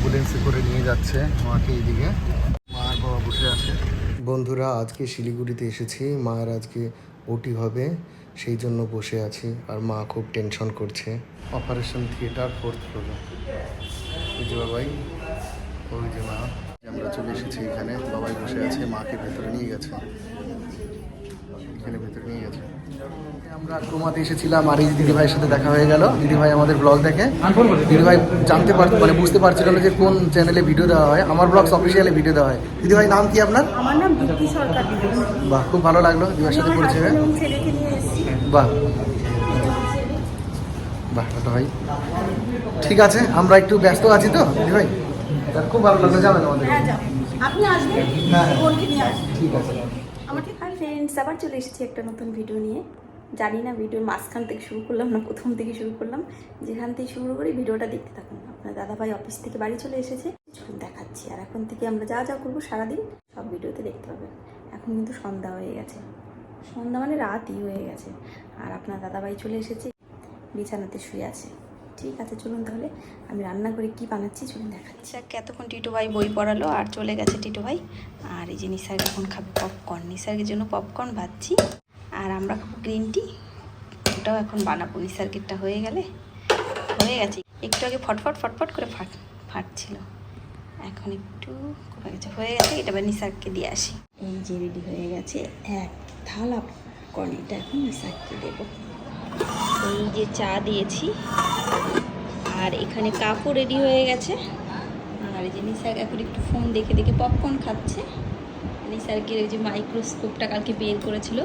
অ্যাম্বুলেন্সে করে নিয়ে যাচ্ছে মাকে এইদিকে মা আর বাবা বসে আছে। বন্ধুরা আজকে শিলিগুড়িতে এসেছি। মায়ের আজকে ওটি হবে সেই জন্য বসে আছি। আর মা খুব টেনশন করছে। অপারেশন থিয়েটার ফোর্থ ফ্লোরে। ওই যে বাবাই ওই যে মা। আমরা চলে এসেছি এখানে। বাবাই বসে আছে মাকে ভেতরে নিয়ে গেছে। এখানে ভেতরে নিয়ে গেছে। আমরা ক্রোমাতে এসেছিলাম আর এই দিদিভাইয়ের সাথে দেখা হয়ে গেল। দিদিভাই আমাদের ব্লগ দেখে। দিদিভাই জানতে পার মানে বুঝতে পারছিল না যে কোন চ্যানেলে ভিডিও দেওয়া হয়। আমার ব্লগস অফিসিয়ালি ভিডিও দেওয়া হয়। দিদিভাই নাম কি আপনার? আমার নাম দীপ্তি সরকার দিদি বাহ খুব ভালো লাগল দিদিভাইয়ের সাথে পরিচয় হয়ে। বাহ। বাহ ভাই। ঠিক আছে আমরা একটু ব্যস্ত আছি তো দিদিভাই? খুব ভালো লাগল যাবেন আমাদের। হ্যাঁ আপনি আসবেন? হ্যাঁ, হ্যাঁ। ঠিক আছে। ফ্রেন্ডস আবার চলে এসেছি একটা নতুন ভিডিও নিয়ে। জানি না ভিডিওর মাঝখান থেকে শুরু করলাম না প্রথম থেকে শুরু করলাম। যেখান থেকে শুরু করি ভিডিওটা দেখতে থাকুন। আপনার দাদাভাই অফিস থেকে বাড়ি চলে এসেছে। চলুন দেখাচ্ছি। আর এখন থেকে আমরা যা যা করব সারাদিন, সব ভিডিওতে দেখতে পাবেন। এখন কিন্তু সন্ধ্যা হয়ে গেছে। সন্ধ্যা মানে রাতই হয়ে গেছে। আর আপনার দাদাভাই চলে এসেছে। বিছানাতে শুয়ে আছে। ঠিক আছে, চলুন তাহলে আমি রান্না করে কি বানাচ্ছি চলুন দেখাচ্ছি। এতক্ষণ টিটু ভাই বই পড়ালো আর চলে গেছে টিটু ভাই। আর এই যে নিসার এখন খাবে পপকর্ন নিসার্গের জন্য পপকর্ন ভাজছি। আর আমরা খাব গ্রিন টি ওটাও এখন বানাবো। নিসার্গেরটা হয়ে গেলে হয়ে গেছে। একটু আগে ফটফট ফটফট করে ফাট, ফাটছিল। এখন একটু কমে গেছে? হয়ে গেছে। এটা এবার নিসার্গকে দিয়ে আসি। এই যে রেডি হয়ে গেছে। এক থালা পপকর্ন এটা এখন নিসার্গকে দেবো। এই যে চা দিয়েছি। আর এখানে কাপও রেডি হয়ে গেছে। আর এই যে নিসার এখন একটু ফোন দেখে দেখে পপকর্ন খাচ্ছে। নিসার্গের ওই যে মাইক্রোস্কোপটা কালকে বের করেছিল।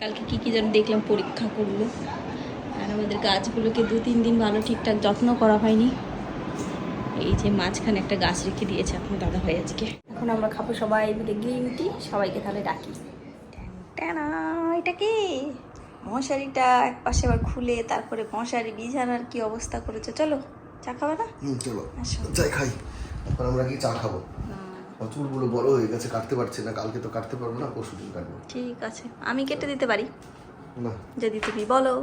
কালকে কি কি যেন দেখলাম, পরীক্ষা করল। আর আমাদের গাছগুলোকে দু তিন দিন ভালো ঠিকঠাক যত্ন করা হয়নি। এই যে মাঝখানে একটা গাছ রেখে দিয়েছে আপনার দাদা ভাই আজকে। এখন আমরা খাব সবাই মিলে গ্রিন টি সবাইকে তাহলে ডাকি। এটা কি? মশারিটা এক পাশে আবার খুলে তারপরে মশারি বিছানার কি অবস্থা করেছে? চলো চা খাবে না? হুম চলো। চাই খাই। এখন আমরা কি চা খাব। চুলগুলো বড় হয়ে গেছে কাটতে পারছি না কালকে তো কাটতে পারব না পরশু দিন কাটবো। ঠিক আছে। আমি কেটে দিতে পারি? না। যদি তুমি বলো।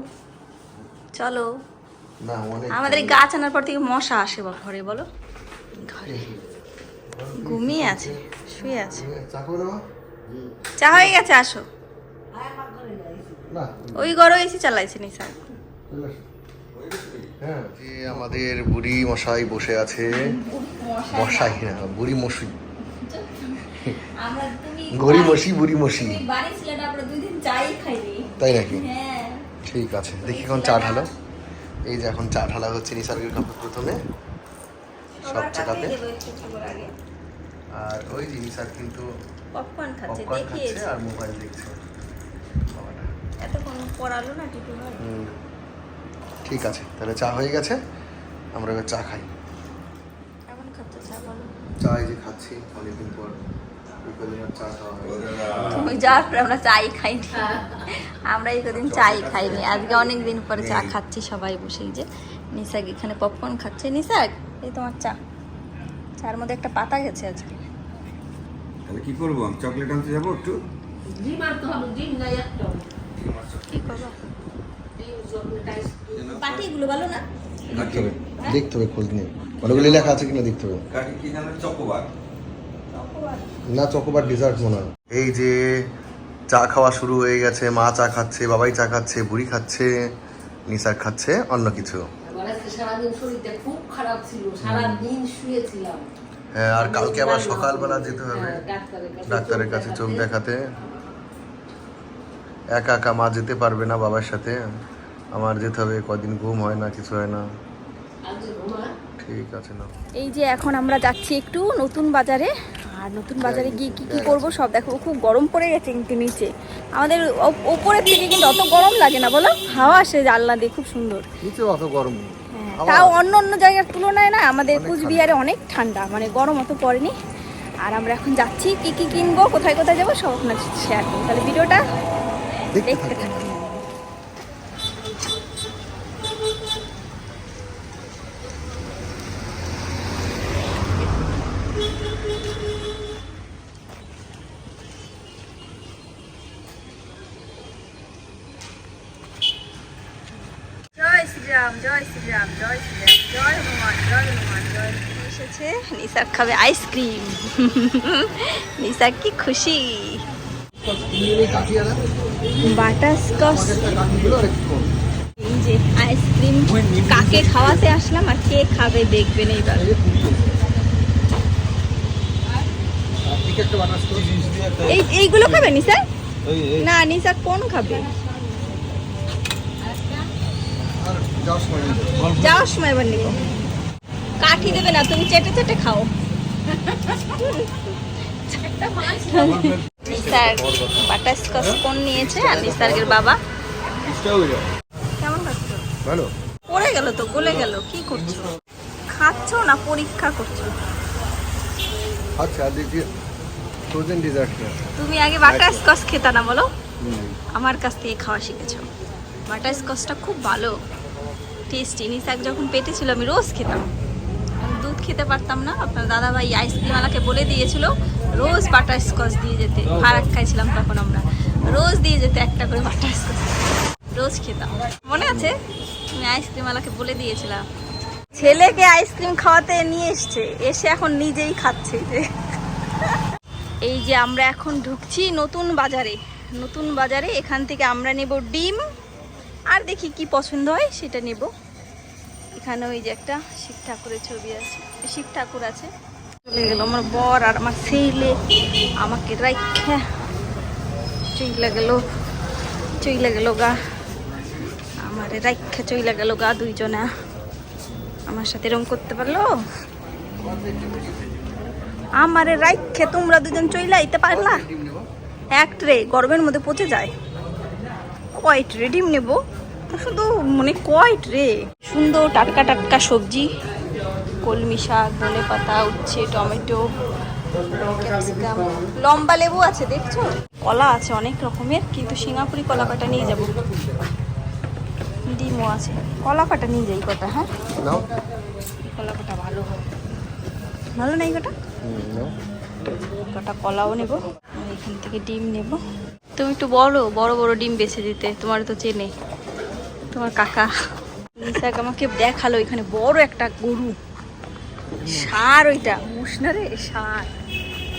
চলো। না অনেক আমাদের গাছ আনার পর থেকে মশা আসে বা ঘরে বলো? ঘরে। ঘুমিয়ে আছে শুয়ে আছে। চা খাবে না চা হয়ে গেছে আসো। ওই ঘরে এসে চালাইছে নিশা হ্যাঁ। যে আমাদের বুড়ি মশাই বসে আছে। মশাই না বুড়ি মশি আমরা গড়ি মশি বুড়ি মশি। তুমি বাড়ি ছিলে না আমরা দুই দিন চাই খাইনি তাই নাকি? হ্যাঁ ঠিক আছে দেখি এখন চা ঢালো। এই যে এখন চা ঢালা হচ্ছে নিসার্গের কাপে প্রথমে। সব চেকাপে আর ওই জিনিস আর কিন্তু পপকর্ন খাচ্ছে আর মোবাইল দেখছে। এতক্ষণ পড়ালো না টিটু ভাই ঠিক আছে তাহলে চা হয়ে গেছে আমরা এবার চা খাই। কেমন খাচ্ছে চা বলো। চা এই যে খাচ্ছি অনেকদিন পর বিকেলে আর চা খাওয়া তুমি যাওয়ার পরে আমরা চাই খাইনি। আমরা এই কদিন চাই খাইনি আজকে অনেক দিন পরে চা খাচ্ছি সবাই বসে যে। এখানে পপকর্ন খাচ্ছে। এই তোমার চা। চার মধ্যে একটা পাতা গেছে আজকে। তাহলে কি করব? চকলেট আনতে যাব একটু? কি করব? পাটিগুলো ভালো না? দেখতে হবে দেখতে হবে খোঁজ নিয়ে। অনেকগুলি লেখা আছে কিনা দেখতে হবে। কাকে কি জানেন চকোবার। না চকোবার ডিজার্ট মনে হয়। এই যে চা খাওয়া শুরু হয়ে গেছে মা চা খাচ্ছে বাবাই চা খাচ্ছে বুড়ি খাচ্ছে নিসার খাচ্ছে অন্য কিছু। আমার আজকে সারাদিন শরীরটা খুব খারাপ ছিল শুয়েছিলাম। হ্যাঁ আর কালকে আবার সকালবেলা যেতে হবে। হ্যাঁ, ডাক্তারের কাছে ডাক্তারের কাছে চোখ দেখাতে। একা একা মা যেতে পারবে না বাবার সাথে। আমার যেতে হবে কদিন ঘুম হয় না কিছু হয় না। ঠিক আছে না এই যে এখন আমরা যাচ্ছি একটু নতুন বাজারে। আর নতুন বাজারে গিয়ে কি কি করব সব দেখো খুব গরম পড়ে গেছে কিন্তু নিচে। আমাদের ওপরের থেকে কিন্তু অত গরম লাগে না বলো? হাওয়া আসে জানলা দিয়ে খুব সুন্দর। নিচে অত গরম। হ্যাঁ, তাও অন্য অন্য জায়গার তুলনায় না আমাদের কুচবিহারে অনেক ঠান্ডা মানে গরম অত পড়েনি। আর আমরা এখন যাচ্ছি কি কি কিনবো কোথায় কোথায় যাব সব আপনার শেয়ার করব। তাহলে ভিডিওটা দেখতে থাকুন। এসেছে নিসার খাবে আইসক্রিম নিসার কি খুশি। বাটার স্কচ এই যে আইসক্রিম কাকে খাওয়াতে আসলাম আর কে খাবে দেখবেন এইবার। এই এইগুলো খাবে নিসার? না নিসার কোন খাবে? যাওয়ার সময় এবার নিব। কাঠি দেবে না তুমি চেটে চেটে খাও। নিসার বাটার স্কচ কোন নিয়েছে? আর নিসার্গের বাবা। কেমন খাচ্ছ ভালো। পড়ে গেল তো গলে গেল। কি করছ? খাচ্ছ না পরীক্ষা করছ? আচ্ছা দেখি ফ্রোজেন ডিজার্ট তুমি আগে বাটার স্কচ খেতা না বলো। আমার কাছ থেকে খাওয়া শিখেছো। বাটার স্কচটা খুব ভালো। টেস্টি নিসাক যখন পেটে ছিল আমি রোজ খেতাম। আমি দুধ খেতে পারতাম না। আপনার দাদা দাদাভাই আইসক্রিমওয়ালাকে বলে দিয়েছিল রোজ বাটার স্কচ দিয়ে যেতে ফারাক খাইছিলাম তখন আমরা। রোজ দিয়ে যেতে একটা করে বাটার স্কচ। রোজ খেতাম। মনে আছে? তুমি আইসক্রিমওয়ালাকে বলে দিয়েছিলাম ছেলেকে আইসক্রিম খাওয়াতে নিয়ে এসছে, এসে এখন নিজেই খাচ্ছে এই যে আমরা এখন ঢুকছি নতুন বাজারে। নতুন বাজারে, এখান থেকে আমরা নেব ডিম। আর দেখি কি পছন্দ হয়, সেটা নেব। এখানে ওই যে একটা শিব ঠাকুরের ছবি আছে, শিব ঠাকুর আছে। চলে গেল আমার বর আর আমার ছেলে। আমাকে রাখা চইলা গেল চইলা গেল গা। আমারে রাখা চইলা গেল গা দুইজনা। আমার সাথে এরম করতে পারল? আমারে রাখে তোমরা দুজন চইলা আইতে পারলা? এক ট্রে গরমের মধ্যে পচে যায়। কয় ট্রে ডিম নেব? শুধু মানে কয় ট্রে? সুন্দর টাটকা টাটকা সবজি। কলমি শাক ধনে পাতা উচ্ছে টমেটো ক্যাপসিকাম লম্বা লেবু আছে দেখছ? কলা আছে অনেক রকমের কিন্তু সিঙ্গাপুরি কলা কাটা নিয়ে যাব। ডিমও আছে। কলা কাটা নিয়ে যাই কটা হ্যাঁ? কলা কাটা ভালো হয়। ভালো নাই কটা? কটা কলাও নেব এখান থেকে ডিম নেব। তুমি একটু বলো বড় বড় ডিম বেছে দিতে তোমার তো চেনে। তোমার কাকা। আমাকে দেখাল এখানে বড় একটা গরু। সার ওইটা। মুসনা রে সার।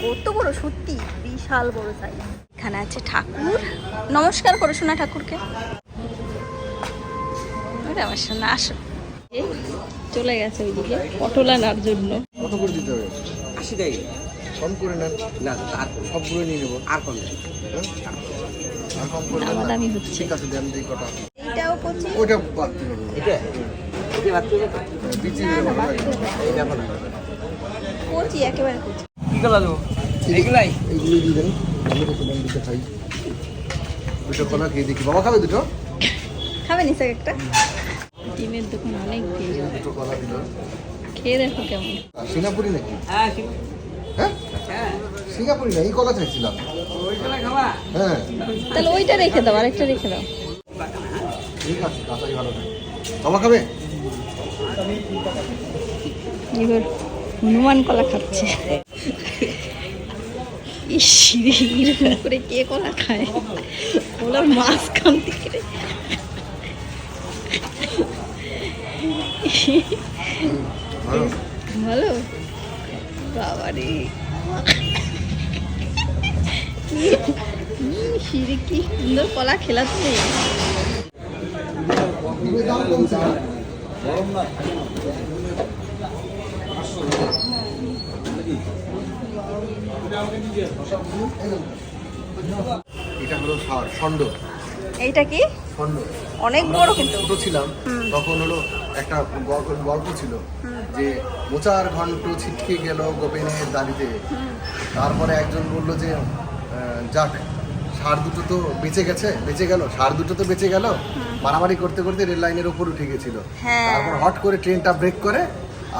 কত বড় সত্যি বিশাল বড় সাইজ এখানে আছে ঠাকুর। নমস্কার করো সোনা ঠাকুরকে। আমার সোনা আসো। চলে গেছে ওইদিকে পটল আনার জন্য। কত করে দিতে হবে। আশি টাকা কম করে নেন। না আর সবগুলো নিয়ে নেব। আর কম হ্যাঁ? আর কম করে দেন হচ্ছে। ঠিক আছে দেন দিই কটা। এইটাও কচি ওইটা বাদ দিতে এটা? না, না, না কচি একেবারে কচি। কি কলা দেবো? এগুলাই? এইগুলো দিয়ে দেন আমি তো তোমার দিতে খাই দুটো কলা খেয়ে দেখি। বাবা খাবে দুটো? খাবে নিসাক একটা। ডিমের দোকান অনেক ভিড়। দুটো কলা দিল। খেয়ে দেখো কেমন। সিঙ্গাপুরি নাকি? হ্যাঁ হ্যাঁ হ্যাঁ? সিঙ্গাপুরি না এই কলা চাইছিলাম। হ্যাঁ। তাহলে ওইটা রেখে দাও আরেকটা রেখে দাও। ঠিক আছে কাঁচাই ভালো থাকে বাবা খাবে? এবার হনুমান কলা খাচ্ছে। এরকম করে কে কলা খায়? ওলার মাছ খান থেকে। ভালো? ভালো বাবা রে সিঁড়ি, কি সুন্দর কলা খেলাচ্ছে। কমছে না? এটা হলো ষাঁড়, ষণ্ড এইটা কি? অনেক বড় কিন্তু। ছোট ছিলাম তখন হলো একটা গল্প ছিল যে মোচার ঘন্ট ছিটকে গেল গোপেনের দাড়িতে। তারপরে একজন বলল যে যাক সার দুটো তো বেঁচে গেছে বেঁচে গেল সার দুটো তো বেঁচে গেল। মারামারি করতে করতে রেল লাইনের উপর উঠে গেছিল। হ্যাঁ। তারপর হট করে ট্রেনটা ব্রেক করে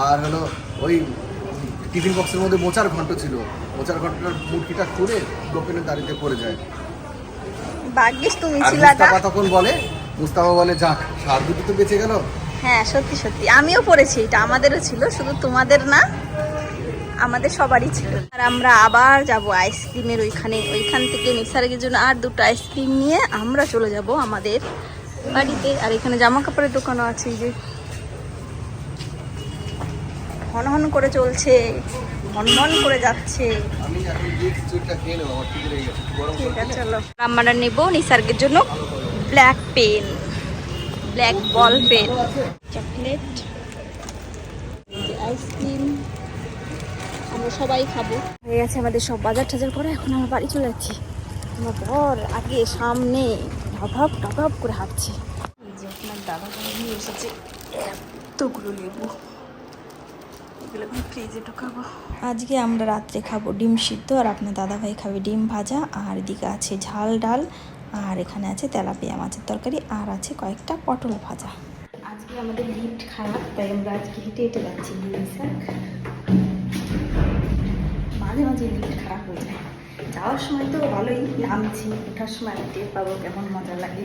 আর হলো ওই টিফিন বক্সের মধ্যে মোচার ঘন্ট ছিল। মোচার ঘন্টটার মুটকিটা করে গোপেনের দাড়িতে পড়ে যায়। ভাগ্যিস তুমি আর মুস্তাফা তখন বলে মুস্তাফা বলে যাক সার দুটো তো বেঁচে গেল। হ্যাঁ সত্যি সত্যি। আমিও পড়েছি এটা আমাদেরও ছিল শুধু তোমাদের না আমাদের সবারই ছিল। আর আমরা আবার যাব আইসক্রিমের ওইখানে ওইখান থেকে নিসারের জন্য আর দুটো আইসক্রিম নিয়ে আমরা চলে যাব আমাদের বাড়িতে। আর এখানে জামা কাপড়ের দোকানও আছে যে হন হন করে চলছে হনহন করে যাচ্ছে। নেব ঠিক আছে, চলো। আমরা নেব নিসার্গের জন্য black pen, black ball pen. Chocolate, ice cream, আমরা সবাই খাব। হয়ে গেছে আমাদের সব বাজার টাজার করে, এখন আমরা বাড়ি চলে যাচ্ছি। আমার বর আগে সামনে ঢপ ঢপ করে হাঁটছে। যে আপনার দাদা নিয়ে এসেছে, এতগুলো এখন আজকে আমরা রাত্রে খাব ডিম সিদ্ধ আর আপনার দাদাভাই খাবে ডিম ভাজা আর এদিকে আছে ঝাল ডাল আর এখানে আছে তেলাপিয়া মাছের তরকারি আর আছে কয়েকটা পটল ভাজা। আজকে আমাদের লিফট খারাপ তাই আমরা আজকে হেঁটে হেঁটে যাচ্ছি মাঝে মাঝে লিফট খারাপ হয়ে যায়। যাওয়ার সময় তো ভালোই নামছি, ওঠার সময় টের পাবো কেমন মজা লাগে।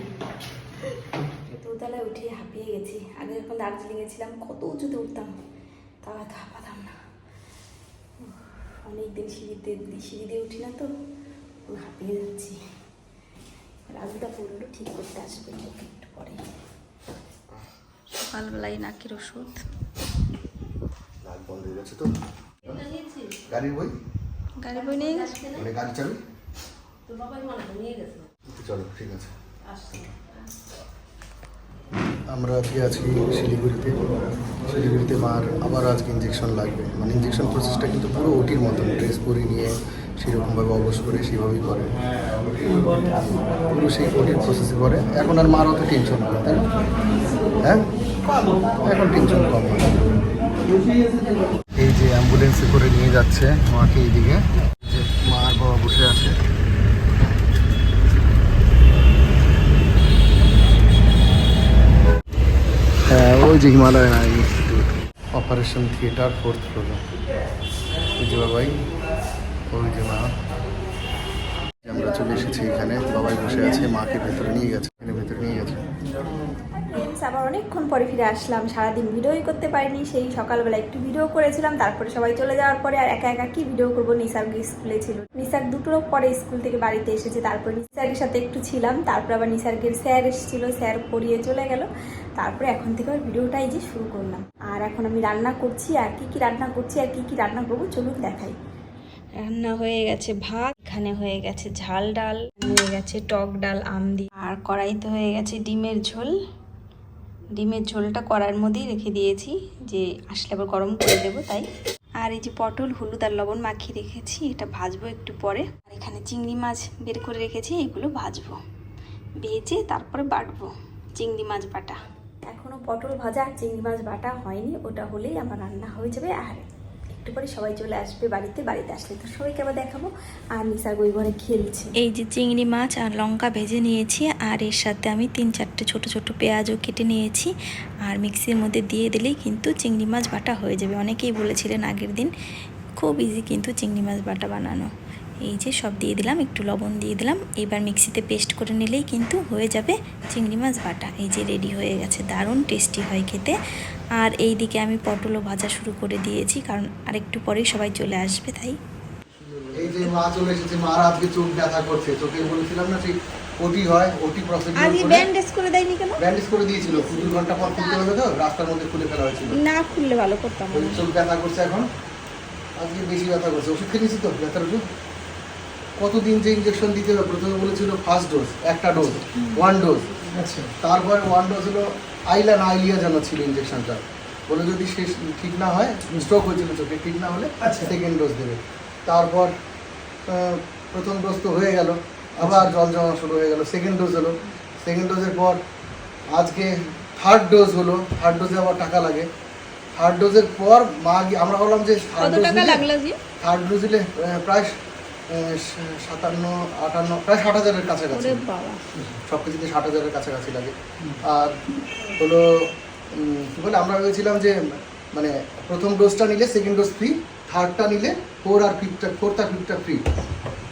দোতলায় উঠে হাঁপিয়ে গেছি। আগে যখন দার্জিলিং ছিলাম, কত উঁচুতে উঠতাম। তাও এত হাঁপাতাম না। অনেক দিন সিঁড়িতে সিঁড়ি দিয়ে উঠি না তো হাঁপিয়ে যাচ্ছি। রাজুদা পড়ল ঠিক করতে আসবে একটু পরে। সকালবেলায় নাকের ওষুধ। নাক বন্ধ হয়ে গেছে তো। গাড়ির বই? গাড়ি বই নিয়ে গেছে। মানে গাড়ি চাবি? মনে হয় নিয়ে গেছে। চলো ঠিক আছে। আসছে। আমরা আজকে আছি শিলিগুড়িতে শিলিগুড়িতে মার আবার আজকে ইঞ্জেকশন লাগবে। মানে ইঞ্জেকশন প্রসেসটা কিন্তু পুরো ওটির মতন ড্রেস পরে নিয়ে সেরকমভাবে অবশ করে সেভাবেই করে। পুরো সেই ওটির প্রসেসে করে। এখন আর মার অত টেনশন হয় তাই? হ্যাঁ? এখন টেনশন কম এই যে অ্যাম্বুলেন্সে করে নিয়ে যাচ্ছে মাকে এইদিকে যে মা আর বাবা বসে আছে হ্যাঁ ওই যে Himalayan eye institute operation theatre fourth ফ্লোরে। যে বাবাই? ওই যে মা। আমরা চলে এসেছি এখানে। বাবাই বসে আছে, মাকে ভেতরে নিয়ে গেছে। ভেতরে আবার অনেকক্ষণ পরে ফিরে আসলাম। সারাদিন ভিডিওই করতে পারিনি, সেই সকালবেলা একটু ভিডিও করেছিলাম, তারপরে সবাই চলে যাওয়ার পরে আর একা একা কি ভিডিও করব নিসার্গ স্কুলে ছিল। নিসার্গ দুটোর পরে স্কুল থেকে বাড়িতে এসেছে, তারপরে নিসার্গের সাথে একটু ছিলাম, তারপরে আবার নিসার্গের স্যার এসেছিল, স্যার পড়িয়ে চলে গেল, তারপরে এখন থেকে আবার ভিডিওটাই যে শুরু করলাম। আর এখন আমি রান্না করছি, আর কি কি রান্না করছি, আর কি কি রান্না করব, চলুন দেখাই। রান্না হয়ে গেছে ভাত, এখানে হয়ে গেছে ঝাল ডাল হয়ে গেছে টক ডাল, আম দিয়ে। আর কড়াইতে হয়ে গেছে ডিমের ঝোল। ডিমের ঝোলটা করার মধ্যেই রেখে দিয়েছি, যে আসলে আবার গরম করে দেবো তাই। আর এই যে পটল, হলুদ আর লবণ মাখিয়ে রেখেছি, এটা ভাজবো একটু পরে। আর এখানে চিংড়ি মাছ বের করে রেখেছি, এগুলো ভাজবো। ভেজে তারপরে বাটবো চিংড়ি মাছ বাটা। এখনও পটল ভাজা আর চিংড়ি মাছ বাটা হয়নি, ওটা হলেই আমার রান্না হয়ে যাবে, আর একটু পরে সবাই চলে আসবে বাড়িতে বাড়িতে আসলে তো সবাইকে আবার দেখাবো। আর নিসার বই ঘরে খেলছে। এই যে চিংড়ি মাছ আর লঙ্কা ভেজে নিয়েছি, আর এর সাথে আমি তিন চারটে ছোট ছোট পেঁয়াজও কেটে নিয়েছি। আর মিক্সির মধ্যে দিয়ে দিলেই কিন্তু চিংড়ি মাছ বাটা হয়ে যাবে। অনেকেই বলেছিলেন আগের দিন, খুব ইজি কিন্তু চিংড়ি মাছ বাটা বানানো। এই যে সব দিয়ে দিলাম একটু লবণ দিয়ে দিলাম। এবার মিক্সিতে পেস্ট করে নিলেই কিন্তু হয়ে যাবে চিংড়ি মাছ বাটা। এই যে রেডি হয়ে গেছে দারুণ টেস্টি হয় খেতে। আর এই দিকে আমি পটলও ভাজা শুরু করে দিয়েছি কারণ আরেকটু পরেই সবাই চলে আসবে তাই? এই যে মা চলে এসেছে মার আজকে চোখ ব্যথা করছে। চোখে বলেছিলাম না ঠিক ওটি হয় ওটি প্রসিডিউর ব্যান্ডেজ করে। দেয়নি কেন? ব্যান্ডেজ করে দিয়েছিল ঘণ্টা পর খুলতে হবে তো রাস্তার মধ্যে খুলে ফেলা হয়েছিল। না খুললে ভালো করতাম চোখ ব্যথা করছে এখন। আজকে বেশি ব্যথা করছে। ওষুধ খেয়েছি তো ব্যথার ওষুধ? কতদিন যে ইঞ্জেকশন দিতে হবে? প্রথমে বলেছিল ফার্স্ট ডোজ একটা ডোজ ওয়ান ডোজ আচ্ছা। তারপরে ওয়ান ডোজ হলো আইলা না আইলিয়া যেন ছিল ইঞ্জেকশনটা বলে যদি শেষ ঠিক না হয় স্ট্রোক হয়েছিল চোখে ঠিক না হলে আচ্ছা। সেকেন্ড ডোজ দেবে। তারপর প্রথম ডোজ তো হয়ে গেল আবার জল জমা শুরু হয়ে গেল সেকেন্ড ডোজ হলো। সেকেন্ড ডোজের পর আজকে থার্ড ডোজ হলো। থার্ড ডোজে আবার টাকা লাগে। থার্ড ডোজের পর মা গিয়ে- আমরা বললাম যে থার্ড ডোজ জি থার্ড ডোজ দিলে প্রায় সাতান্ন আটান্ন প্রায় ষাট হাজারের কাছাকাছি। সব কিছুতে ষাট হাজারের কাছাকাছি লাগে। আর হলো কি বলে আমরা ভেবেছিলাম যে মানে প্রথম ডোজটা নিলে সেকেন্ড ডোজ ফ্রি থার্ডটা নিলে ফোর আর ফিফটা ফোর্থ আর ফিফটা ফ্রি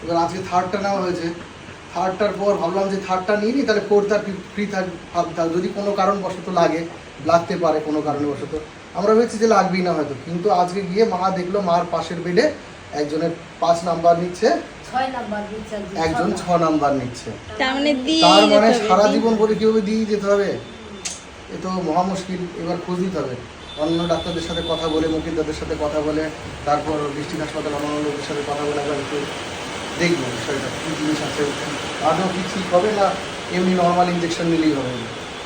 এবার আজকে থার্ডটা নেওয়া হয়েছে। থার্ডটার পর ভাবলাম যে থার্ডটা নিয়ে নিই তাহলে ফোর্থ আর ফ্রি থাক যদি কোনো কারণবশত লাগে লাগতে পারে কোনো কারণবশত। আমরা ভেবেছি যে লাগবেই না হয়তো। কিন্তু আজকে গিয়ে মা দেখল মার পাশের বেডে একজনের পাঁচ নাম্বার নিচ্ছে একজন ছ নাম্বার। নিচ্ছে। তার মানে দিয়ে তার মানে সারা জীবন করে কীভাবে দিয়ে যেতে হবে? এ তো মহা মুশকিল এবার খোঁজ দিতে হবে। অন্য ডাক্তারদের সাথে কথা বলে মুখিদারদের সাথে কথা বলে তারপর ডিস্ট্রিক্ট হাসপাতাল অন্যান্য লোকের সাথে কথা বলে আবার একটু দেখব বিষয়টা কী জিনিস আছে। আদৌ কি ঠিক হবে না? এমনি নর্মাল ইঞ্জেকশন নিলেই হবে।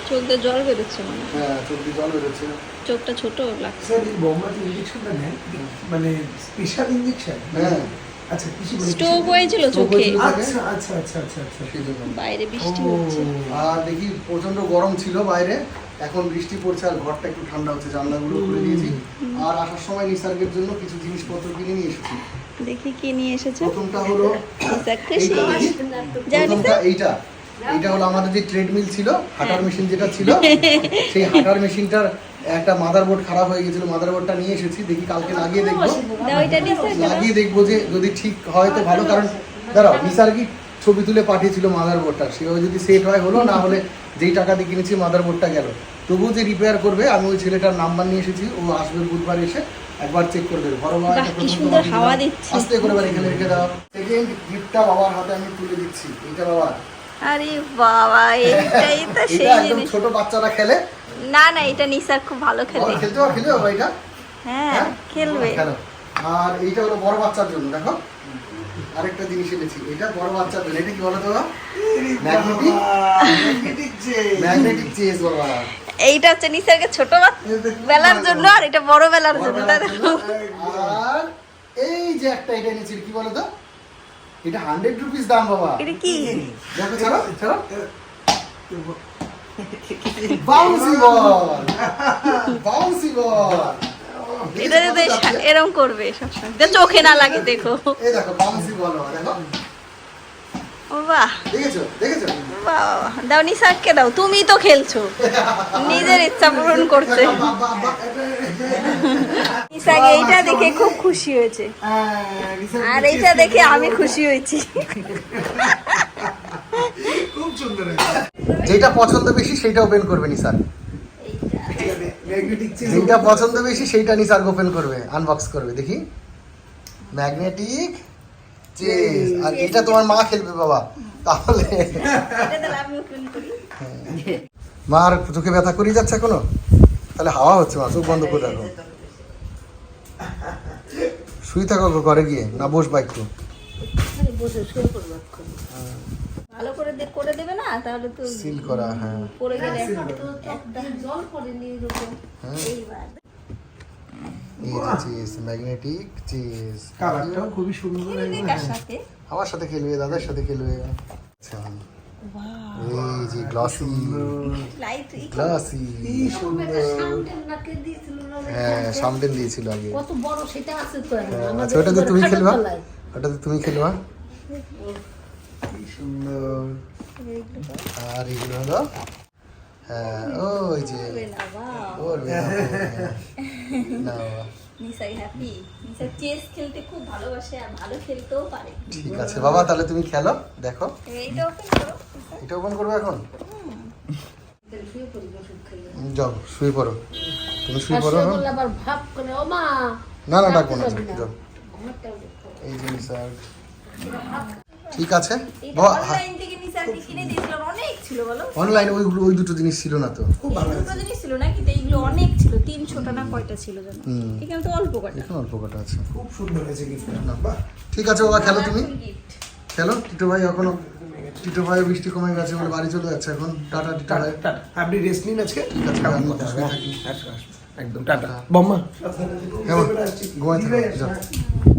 চোখ দিয়ে জল বেরোচ্ছে মনে হয়। চোখ দিয়ে জল বেরোচ্ছে। চোখটা ছোট লাগছে। স্যার এই নেন মানে স্পেশাল ইঞ্জেকশন হ্যাঁ। আচ্ছা কিছু হয়েছিল চোখে। আচ্ছা আচ্ছা আচ্ছা আচ্ছা আচ্ছা বাইরে বৃষ্টি হচ্ছে। আর দেখি প্রচণ্ড গরম ছিল বাইরে। এখন বৃষ্টি পড়ছে আর ঘরটা একটু ঠান্ডা হচ্ছে জানলাগুলো খুলে দিয়েছি আর আসার সময় নিসর্গের জন্য কিছু জিনিসপত্র কিনে নিয়ে এসেছি। দেখি কি নিয়ে এসেছ। প্রথমটা হলো এইটা। এইটা হলো আমাদের যে ট্রেডমিল ছিল হাঁটার মেশিন যেটা ছিল সেই হাঁটার মেশিনটার একটা মাদারবোর্ড খারাপ হয়ে গেছিল মাদারবোর্ডটা নিয়ে এসেছি দেখি কালকে লাগিয়ে দেখব। এটা নিসার লাগিয়ে দেখব যে যদি ঠিক হয় তো ভালো কারণ দাঁড়াও নিসার্গি ছবি তুলে পাঠিয়েছিল মাদারবোর্ডটা সেভাবে যদি সেট হয় হলো না হলে যেই টাকা দিয়ে কিনেছি মাদারবোর্ডটা গেল। তবুও যে রিপেয়ার করবে আমি ওই ছেলেটার নাম্বার নিয়ে এসেছি ও আসবে বুধবার এসে একবার চেক করে দেবে। কি দিলাম। দিচ্ছে। আস্তে করে এখানে রেখে দাও। সেকেন্ড গিফটটা বাবার হাতে আমি তুলে দিচ্ছি এটা বাবা আরে বাবা এইটাই তো সেই জিনিস। ছোট বাচ্চারা খেলে? না না এটা নিসার খুব ভালো খেলে খেলতে পারো খেলতে পারো এটা? হ্যাঁ খেলবে। আর এইটা হলো বড় বাচ্চার জন্য দেখো। আরেকটা জিনিস এনেছি। এটা বড় বাচ্চার জন্য। এটা কি বলো তো ম্যাগনেটিক ম্যাগনেটিক যে ম্যাগনেটিক চেস বাবা। এইটা হচ্ছে নিসারকে ছোট বেলার জন্য আর এটা বড় বেলার জন্য জন্য। আর এই যে একটা এটা এনেছি কি বলো তো? এটা হান্ড্রেড রুপিস দাম বাবা। এটা কি? দেখো ছাড়ো ছাড়ো। বাউন্সি বল বাউন্সি বল এরকম করবে সবসময়। চোখে না লাগে দেখো। এই দেখো বাউন্সি বল দেখো। বাহ। দেখেছ? দেখেছ? বাহ। দাও নিসারকে দাও। তুমি তো খেলছো। নিজের ইচ্ছা পূরণ করছে নিসাকে এইটা দেখে খুব খুশি হয়েছে। হ্যাঁ, আর এইটা দেখে আমি খুশি হয়েছি। খুব সুন্দর যেটা পছন্দ বেশি সেটা ওপেন করবে নিসার। যেটা পছন্দ বেশি সেইটা নিসার ওপেন করবে। আনবক্স করবে। দেখি। ম্যাগনেটিক চেস আর এটা তোমার মা খেলবে বাবা তাহলে। মার চোখে ব্যথা করিয়ে যাচ্ছে এখনও? তাহলে হাওয়া হচ্ছে মা চোখ বন্ধ করে রাখো। শুই থাকো ঘরে গিয়ে না বসবা একটু। ভালো করে করে দেবে না তাহলে তো সিল করা হ্যাঁ। পড়ে গেলে দিয়ে। জল পড়েনি এরকম। হ্যাঁ। এইবার। এই যে চেস ম্যাগনেটিক চেস কালারটাও খুবই সুন্দর খেলবে আমার সাথে খেলবে দাদার সাথে খেলবে। আচ্ছা এই যে গ্লসি গ্লাসি হ্যাঁ সামটেন দিয়েছিল আগে। কত বড় সেটা আছে তো। হ্যাঁ, আচ্ছা তুমি খেলবা? তলায়। ওটাতে তুমি খেলবা? কি সুন্দর। আর এগুলো হলো? হ্যাঁ ওই যে। ওর না বাবা। নিসাই হ্যাপি নিসাই চেস খেলতে খুব ভালোবাসে আর ভালো খেলতেও পারে। ঠিক আছে বাবা তাহলে তুমি খেলো দেখো। এইটা ওপেন করো। এটা ওপেন করবে এখন? যাও শুয়ে পড়ো। তুমি শুয়ে পড়ো মা না না ডাকবো না যাও এই জিনিস আর ঠিক আছে। বাবা ছিল বলো? অনলাইনে ওই ওই দুটো জিনিস ছিল না তো। খুব ভালো দুটো জিনিস ছিল না কিন্তু এইগুলো অনেক ছিল তিন তিনশোটা না কয়টা ছিল জানো। এখানে তো অল্প কটা। এখন অল্প কটা আছে। খুব সুন্দর হয়েছে গিফটটা বাহ। ঠিক আছে বাবা খেলো তুমি। খেলো? টিটো ভাই এখনও টিটো ভাই বৃষ্টি কমে গেছে বলে বাড়ি চলে যাচ্ছে এখন। টাটা টিটো ভাই। আপনি রেস্ট নিন আজকে। ঠিক আছে আমি আসো একদম টাটা। বম্মা। কেমন ঘুমাই থাকো